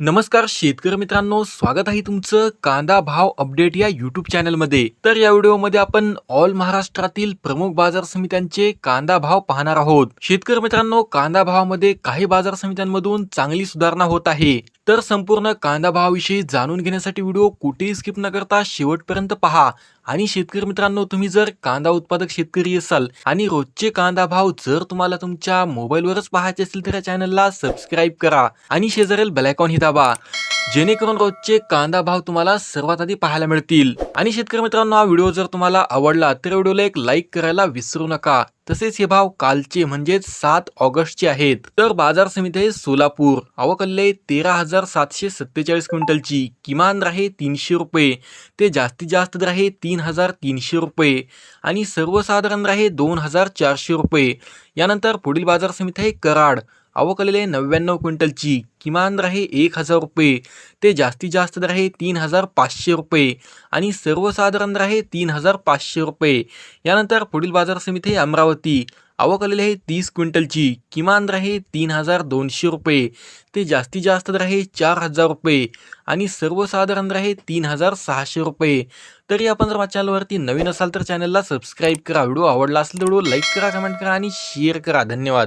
नमस्कार शेतकरी मित्रांनो स्वागत आहे तुमचं कांदा भाव अपडेट या युट्यूब चॅनलमध्ये. तर या व्हिडिओमध्ये आपण ऑल महाराष्ट्रातील प्रमुख बाजार समित्यांचे कांदा भाव पाहणार आहोत. शेतकरी मित्रांनो कांदा भावामध्ये काही बाजार समित्यांमधून चांगली सुधारणा होत आहे. तर संपूर्ण कांदा भावाविषयी जाणून घेण्यासाठी व्हिडिओ कुठेही स्किप न करता शेवटपर्यंत पहा. आणि शेतकरी मित्रांनो तुम्ही जर कांदा उत्पादक शेतकरी असाल आणि रोजचे कांदा भाव जर तुम्हाला तुमच्या मोबाईलवरच पाहायचे असतील तर या चॅनलला सबस्क्राईब करा आणि शेजारील बेलायकॉन ही दाबा. जेणेकरून रोजचे कांदा भाव तुम्हाला सर्वात आधी पाहायला मिळतील. आणि शेतकरी मित्रांनो हा व्हिडिओ जर तुम्हाला आवडला तर व्हिडिओला एक लाईक करायला विसरू नका. तसेच हे भाव कालचे म्हणजेच सात ऑगस्टचे आहेत. तर बाजार समिती आहे सोलापूर. आवकल्ले तेरा हजार सातशे सत्तेचाळीस क्विंटलची. किमान राहे तीनशे रुपये. ते जास्तीत जास्त दर आहे तीन हजार तीनशे रुपये. आणि सर्वसाधारण राहे दोन हजार चारशे रुपये. यानंतर पुढील बाजार समिती आहे कराड. आवकलेले नव्याण्णव क्विंटलची. किमान दर आहे एक हजार रुपये. ते जास्तीत जास्त दर आहे तीन हजार पाचशे रुपये. आणि सर्वसाधारण दर आहे तीन हजार पाचशे रुपये. यानंतर पुढील बाजार समिती आहे अमरावती. आवक आलेली आहे तीस क्विंटलची. किमान दर आहे तीन हजार दोनशे रुपये. ते जास्तीत जास्त दर आहे चार हजार रुपये. आणि सर्वसाधारण दर आहे तीन हजार सहाशे रुपये. तरी आपण जर माझ्या चॅनलवरती नवीन असाल तर चॅनलला सबस्क्राईब करा. व्हिडिओ आवडला असेल तर व्हिडिओ लाईक करा कमेंट करा आणि शेअर करा. धन्यवाद.